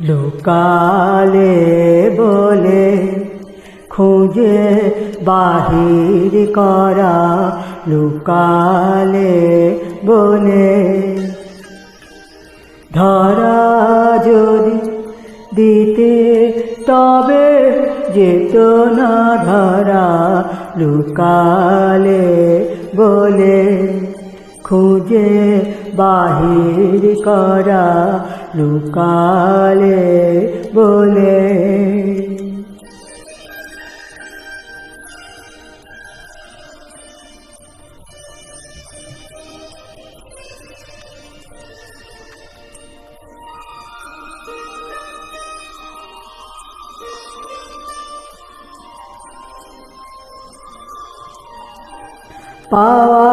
লোকালে বলে, খুঁজে বাহির করা লুকালে বলে। ধরা যদি দিতে তবে যেত না ধরা, লুকালে বলে। খুঁজে বাহির করা লুকালে বলে। পাওয়া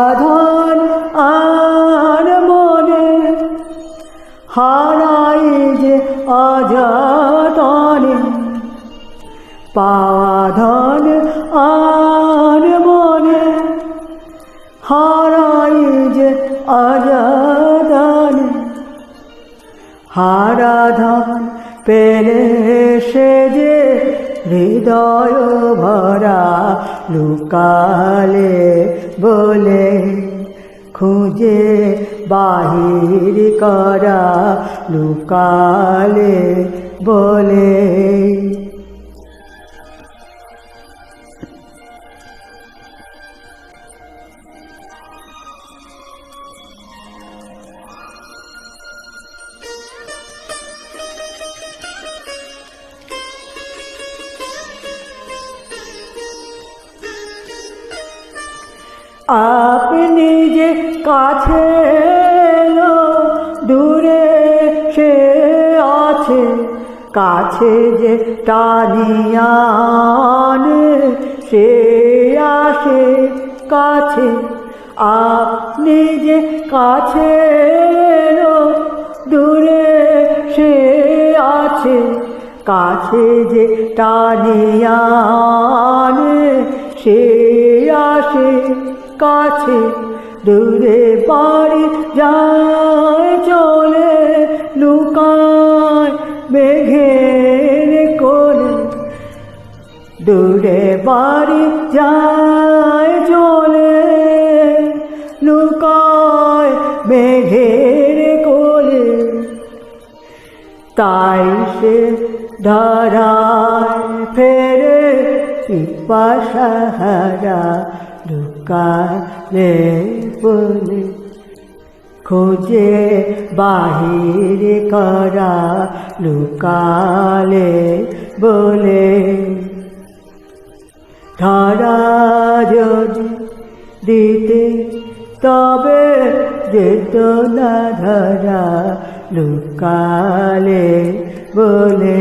পাওয়া আর মনে হারাই যে অযতনে হারাধন পেলে সে যে হৃদয় ভরা লুকালে বলে খুঁজে বাহির করা লুকালে বলে আপনি যে কাছে দূরে সে আছে, কাছে যে টানিয়ানে সে আসে কাছে। আপনি যে কাছে দূরে সে আছে, কাছে যে টানিয়ানে সে আসে কাছে দূরে বাড়ি যায় চলে, লুকায় মেঘের কোলে। দূরে বাড়ি যায় চলে, লুকায় মেঘের কোলে। তাই সে ধরায় ফেরে পিপাসাহারা লুকালে বলে, খোঁজে বাহির করা লুকালে বলে। ধরা যদি দিতে তবে যেত না ধরা, লুকালে বলে।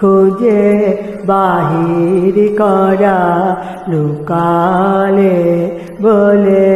খুঁজে বাহির করা লুকালে বলে